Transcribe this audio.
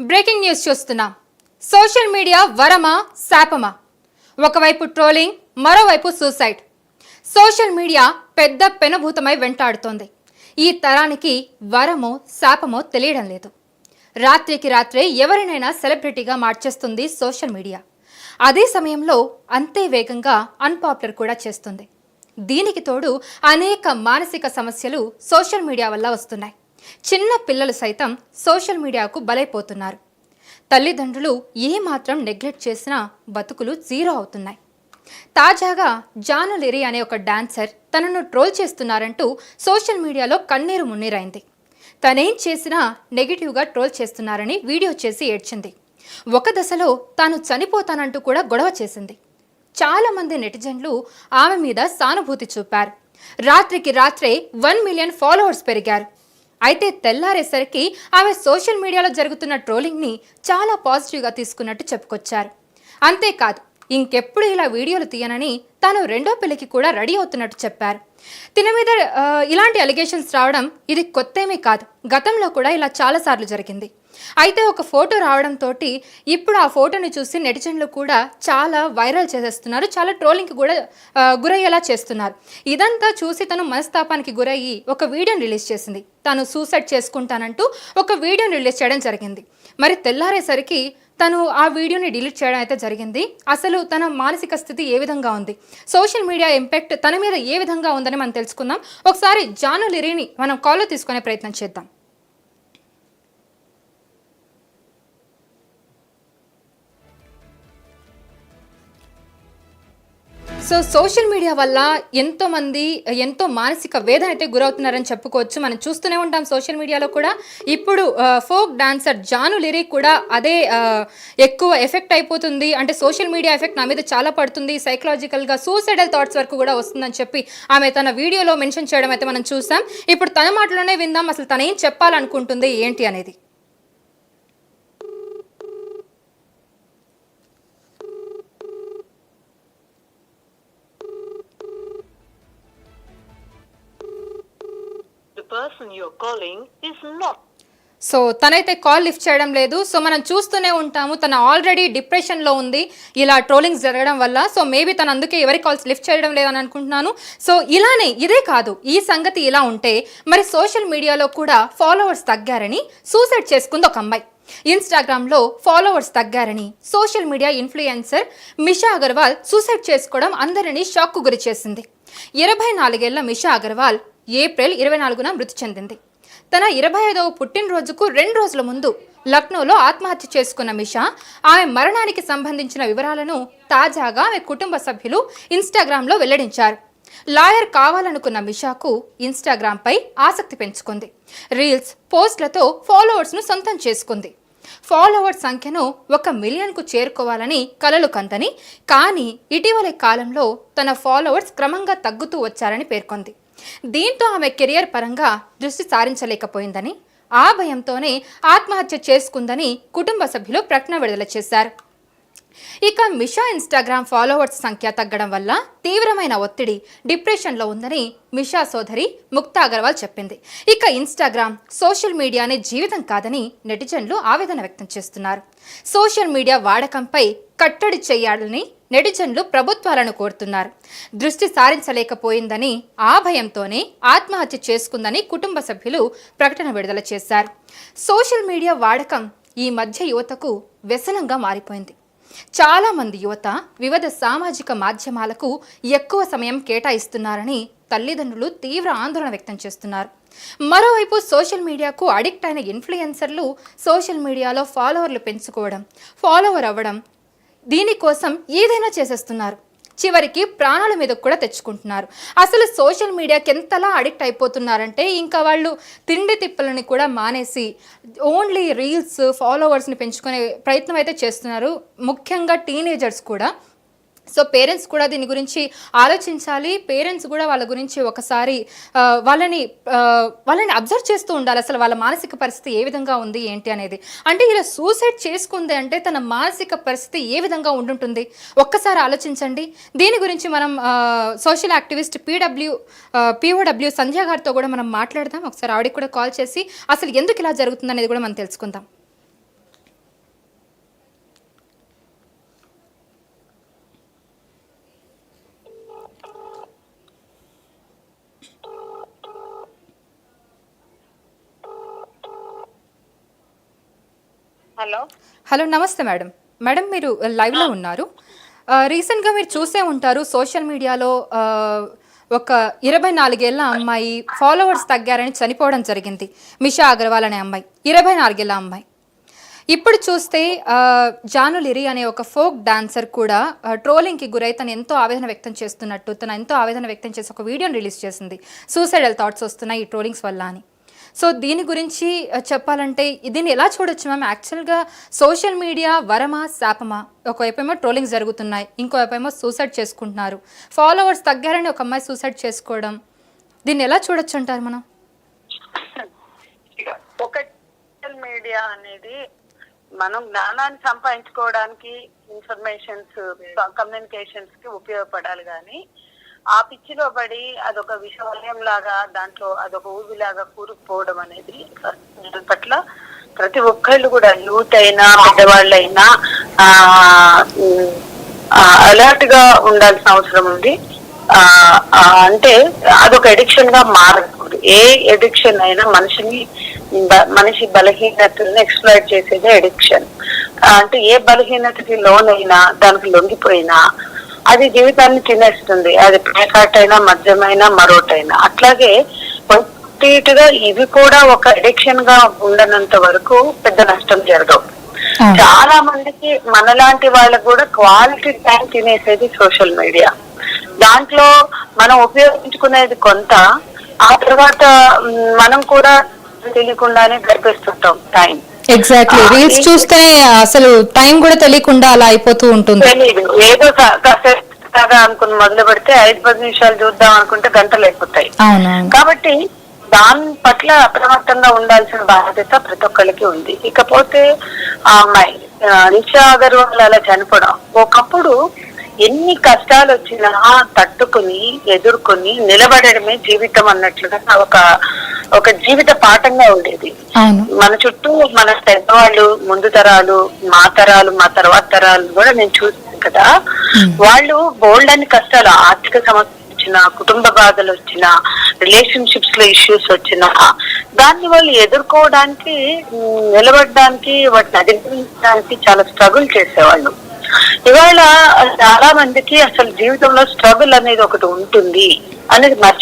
Breaking news చూస్తున్నాం. Social media వరమా శాపమా? ఒకవైపు ట్రోలింగ్ మరోవైపు సూసైడ్. సోషల్ మీడియా పెద్ద పెనభూతమై వెంటాడుతోంది. ఈ తరానికి వరమో శాపమో తెలియడం లేదు. రాత్రికి రాత్రే ఎవరినైనా సెలబ్రిటీగా మార్చేస్తుంది సోషల్ మీడియా. అదే సమయంలో అంతే వేగంగా అన్పాపులర్ కూడా చేస్తుంది. దీనికి తోడు అనేక మానసిక సమస్యలు సోషల్ మీడియా వల్ల వస్తున్నాయి. చిన్న పిల్లలు సైతం సోషల్ మీడియాకు బలైపోతున్నారు. తల్లిదండ్రులు ఏమాత్రం నెగ్లెక్ట్ చేసినా బతుకులు జీరో అవుతున్నాయి. తాజాగా జాను లిరి అనే ఒక డాన్సర్ తనను ట్రోల్ చేస్తున్నారంటూ సోషల్ మీడియాలో కన్నీరు మున్నీరైంది. తనేం చేసినా నెగిటివ్గా ట్రోల్ చేస్తున్నారని వీడియో చేసి ఏడ్చింది. ఒక దశలో తాను చనిపోతానంటూ కూడా గొడవ చేసింది. చాలా మంది నెటిజన్లు ఆమె మీద సానుభూతి చూపారు. రాత్రికి రాత్రే వన్ మిలియన్ ఫాలోవర్స్ పెరిగారు. అయితే తెల్లారేసరికి ఆమె సోషల్ మీడియాలో జరుగుతున్న ట్రోలింగ్ని చాలా పాజిటివ్గా తీసుకున్నట్టు చెప్పుకొచ్చారు. అంతేకాదు ఇంకెప్పుడు ఇలా వీడియోలు తీయనని తాను రెండో పెళ్ళికి కూడా రెడీ అవుతున్నట్టు చెప్పారు. తిన మీద ఇలాంటి అలిగేషన్స్ రావడం ఇది కొత్తేమీ కాదు. గతంలో కూడా ఇలా చాలాసార్లు జరిగింది. అయితే ఒక ఫోటో రావడంతో ఇప్పుడు ఆ ఫోటోని చూసి నెటిజన్లు కూడా చాలా వైరల్ చేసేస్తున్నారు. చాలా ట్రోలింగ్కి కూడా గురయ్యేలా చేస్తున్నారు. ఇదంతా చూసి తను మనస్తాపానికి గురయ్యి ఒక వీడియోని రిలీజ్ చేసింది. తాను సూసైడ్ చేసుకుంటానంటూ ఒక వీడియోని రిలీజ్ చేయడం జరిగింది. మరి తెల్లారేసరికి తను ఆ వీడియోని డిలీట్ చేయడం అయితే జరిగింది. అసలు తన మానసిక స్థితి ఏ విధంగా ఉంది? సోషల్ మీడియా ఇంపాక్ట్ తన మీద ఏ విధంగా ఉందని మనం తెలుసుకుందాం. ఒకసారి జాను లిరిని మనం కాల్లో తీసుకునే ప్రయత్నం చేద్దాం. సో సోషల్ మీడియా వల్ల ఎంతో మంది ఎంతో మానసిక వేదన అయితే గురవుతున్నారని చెప్పుకోవచ్చు. మనం చూస్తూనే ఉంటాం సోషల్ మీడియాలో కూడా. ఇప్పుడు ఫోక్ డాన్సర్ జాను లిరిక్ కూడా అదే ఎక్కువ ఎఫెక్ట్ అయిపోతుంది. అంటే సోషల్ మీడియా ఎఫెక్ట్ నా మీద చాలా పడుతుంది. సైకలాజికల్గా సూసైడల్ థాట్స్ వరకు కూడా వస్తుందని చెప్పి ఆమె తన వీడియోలో మెన్షన్ చేయడం అయితే మనం చూసాం. ఇప్పుడు తన మాటలోనే విందాం. అసలు తన ఏం చెప్పాలనుకుంటుంది ఏంటి అనేది. Person you're calling is not. So తనైతే కాల్ లిఫ్ట్ చేయడం లేదు. సో మనం చూస్తూనే ఉంటాము. తన ఆల్రెడీ డిప్రెషన్లో ఉంది. ఇలా ట్రోలింగ్స్ జరగడం వల్ల. సో మేబీ తను అందుకే ఎవరి కాల్స్ లిఫ్ట్ చేయడం లేదని అనుకుంటున్నాను. సో ఇలానే ఇదే కాదు. ఈ సంగతి ఇలా ఉంటే మరి సోషల్ మీడియాలో కూడా ఫాలోవర్స్ తగ్గారని సూసైడ్ చేసుకుంది ఒక అమ్మాయి. ఇన్స్టాగ్రామ్లో followers తగ్గారని social media influencer Misha Agarwal suicide చేసుకోవడం అందరినీ షాక్కు గురి చేసింది. ఇరవై నాలుగేళ్ళ మిషా అగర్వాల్ ఏప్రిల్ ఇరవై నాలుగున మృతి చెందింది. తన ఇరవై ఐదవ పుట్టినరోజుకు రెండు రోజుల ముందు లక్నోలో ఆత్మహత్య చేసుకున్న మిషా ఆమె మరణానికి సంబంధించిన వివరాలను తాజాగా ఆమె కుటుంబ సభ్యులు ఇన్స్టాగ్రామ్లో వెల్లడించారు. లాయర్ కావాలనుకున్న మిషాకు ఇన్స్టాగ్రామ్పై ఆసక్తి పెంచుకుంది. రీల్స్ పోస్ట్లతో ఫాలోవర్స్ను సొంతం చేసుకుంది. ఫాలోవర్స్ సంఖ్యను ఒక మిలియన్కు చేరుకోవాలని కలలు కందని కానీ ఇటీవలి కాలంలో తన ఫాలోవర్స్ క్రమంగా తగ్గుతూ వచ్చారని పేర్కొంది. దీంతో ఆమె కెరియర్ పరంగా దృష్టి సారించలేకపోయిందని ఆ భయంతోనే ఆత్మహత్య చేసుకుందని కుటుంబ సభ్యులు ప్రకటన విడుదల చేశారు. ఇక మిషా ఇన్స్టాగ్రామ్ ఫాలోవర్స్ సంఖ్య తగ్గడం వల్ల తీవ్రమైన ఒత్తిడి డిప్రెషన్లో ఉందని మిషా సోదరి ముక్తా అగర్వాల్ చెప్పింది. ఇక ఇన్స్టాగ్రామ్ సోషల్ మీడియానే జీవితం కాదని నెటిజన్లు ఆవేదన వ్యక్తం చేస్తున్నారు. సోషల్ మీడియా వాడకంపై కట్టడి చేయాలని నెటిజన్లు ప్రభుత్వాలను కోరుతున్నారు. దృష్టి సారించలేకపోయిందని ఆ భయంతోనే ఆత్మహత్య చేసుకుందని కుటుంబ సభ్యులు ప్రకటన విడుదల చేశారు. సోషల్ మీడియా వాడకం ఈ మధ్య యువతకు వ్యసనంగా మారిపోయింది. చాలామంది యువత వివిధ సామాజిక మాధ్యమాలకు ఎక్కువ సమయం కేటాయిస్తున్నారని తల్లిదండ్రులు తీవ్ర ఆందోళన వ్యక్తం చేస్తున్నారు. మరోవైపు సోషల్ మీడియాకు అడిక్ట్ అయిన ఇన్ఫ్లుయెన్సర్లు సోషల్ మీడియాలో ఫాలోవర్లు పెంచుకోవడం ఫాలోవర్ అవ్వడం దీనికోసం ఏదైనా చేసేస్తున్నారు. చివరికి ప్రాణాల మీద కూడా తెచ్చుకుంటున్నారు. అసలు సోషల్ మీడియాకి ఎంతలా అడిక్ట్ అయిపోతున్నారంటే ఇంకా వాళ్ళు తిండి తిప్పలని కూడా మానేసి ఓన్లీ రీల్స్ ఫాలోవర్స్ని పెంచుకునే ప్రయత్నం అయితే చేస్తున్నారు. ముఖ్యంగా టీనేజర్స్ కూడా. సో పేరెంట్స్ కూడా దీని గురించి ఆలోచించాలి. పేరెంట్స్ కూడా వాళ్ళ గురించి ఒకసారి వాళ్ళని వాళ్ళని అబ్జర్వ్ చేస్తూ ఉండాలి. అసలు వాళ్ళ మానసిక పరిస్థితి ఏ విధంగా ఉంది ఏంటి అనేది. అంటే ఇలా సూసైడ్ చేసుకుంది అంటే తన మానసిక పరిస్థితి ఏ విధంగా ఉండుంటుంది? ఒక్కసారి ఆలోచించండి. దీని గురించి మనం social activist PW POW Sandhya గారితో కూడా మనం మాట్లాడదాం. ఒకసారి ఆవిడకి కూడా కాల్ చేసి అసలు ఎందుకు ఇలా జరుగుతుంది అనేది కూడా మనం తెలుసుకుందాం. హలో. హలో నమస్తే మేడం. మేడం మీరు లైవ్లో ఉన్నారు. రీసెంట్గా మీరు చూసే ఉంటారు సోషల్ మీడియాలో ఒక ఇరవై నాలుగేళ్ళ అమ్మాయి ఫాలోవర్స్ తగ్గారని చనిపోవడం జరిగింది. మిషా అగర్వాల్ అనే అమ్మాయి. ఇరవై నాలుగేళ్ళ అమ్మాయి. ఇప్పుడు చూస్తే జాను లిరి అనే ఒక ఫోక్ డాన్సర్ కూడా ట్రోలింగ్కి గురై తను ఎంతో ఆవేదన వ్యక్తం చేస్తున్నట్టు తను ఎంతో ఆవేదన వ్యక్తం చేసి ఒక వీడియోని రిలీజ్ చేసింది. సూసైడల్ థాట్స్ వస్తున్నాయి ఈ ట్రోలింగ్స్ వల్ల అని. సో దీని గురించి చెప్పాలంటే దీన్ని ఎలా చూడొచ్చు మ్యామ్? యాక్చువల్గా సోషల్ మీడియా వరమా శాపమా? ఒకవైపేమో ట్రోలింగ్ జరుగుతున్నాయి ఇంకోవైపేమో సూసైడ్ చేసుకుంటున్నారు. ఫాలోవర్స్ తగ్గారని ఒక అమ్మాయి సూసైడ్ చేసుకోవడం దీన్ని ఎలా చూడొచ్చు అంటారు మనం? ఒక సోషల్ మీడియా అనేది మనం జ్ఞానాన్ని సంపాదించుకోవడానికి ఇన్ఫర్మేషన్స్ కమ్యూనికేషన్స్కి ఉపయోగపడాలి కానీ ఆ పిచ్చిలో పడి అదొక విషవలయం లాగా దాంట్లో అదొక ఊబిలాగా కూరుకుపోవడం అనేది దాని పట్ల ప్రతి ఒక్కళ్ళు కూడా యూత్ అయినా పెద్దవాళ్ళైనా అలర్ట్గా ఉండాల్సిన అవసరం ఉంది. ఆ అంటే అదొక ఎడిక్షన్గా మారకూడదు. ఏ ఎడిక్షన్ అయినా మనిషిని బ- మనిషి బలహీనతలను ఎక్స్ప్లోర్ చేసేదే ఎడిక్షన్ అంటే ఏ బలహీనతకి లోనైనా దానికి లొంగిపోయినా అది జీవితాన్ని తినేస్తుంది. అది పేకాట్ అయినా మద్యమైనా మరోటైనా. అట్లాగే కంప్లీట్గా ఇవి కూడా ఒక ఎడిక్షన్గా ఉండనంత వరకు పెద్ద నష్టం జరగవు. చాలా మందికి మనలాంటి వాళ్ళకు కూడా క్వాలిటీ టైం తినేసేది సోషల్ మీడియా. దాంట్లో మనం ఉపయోగించుకునేది కొంత ఆ తర్వాత మనం కూడా తెలియకుండానే గడిపేస్తుంటాం టైం. ఎగ్జాక్ట్లీ రీల్స్ చూస్తే అసలు టైం కూడా తెలియకుండా అలా అయిపోతూ ఉంటుంది. ఏదో కాసేపు అనుకుని మొదలు పెడితే ఐదు పది నిమిషాలు చూద్దాం అనుకుంటే గంటలు అయిపోతాయి. కాబట్టి దాని పట్ల అప్రమత్తంగా ఉండాల్సిన బాధ్యత ప్రతి ఒక్కరికి ఉంది. ఇకపోతే ఆ అమ్మాయి నిషా అగర్వాల్ అలా చనిపోవడం. ఒకప్పుడు ఎన్ని కష్టాలు వచ్చినా తట్టుకుని ఎదుర్కొని నిలబడడమే జీవితం అన్నట్లుగా ఒక ఒక జీవిత పాఠంగా ఉండేది. మన చుట్టూ మన పెద్దవాళ్ళు ముందు తరాలు మా తరాలు మా తర్వాత తరాలు కూడా నేను చూసాను కదా. వాళ్ళు బోల్డ్ అని కష్టాలు ఆర్థిక సమస్యలు వచ్చిన కుటుంబ బాధలు వచ్చిన రిలేషన్షిప్స్లో ఇష్యూస్ వచ్చినా దాన్ని వాళ్ళు ఎదుర్కోవడానికి నిలబడడానికి వాటిని అధిగమించడానికి చాలా స్ట్రగుల్ చేసేవాళ్ళు. ఇవాళ చాలా మందికి అసలు జీవితంలో స్ట్రగుల్ అనేది ఒకటి ఉంటుంది అనేది మర్చి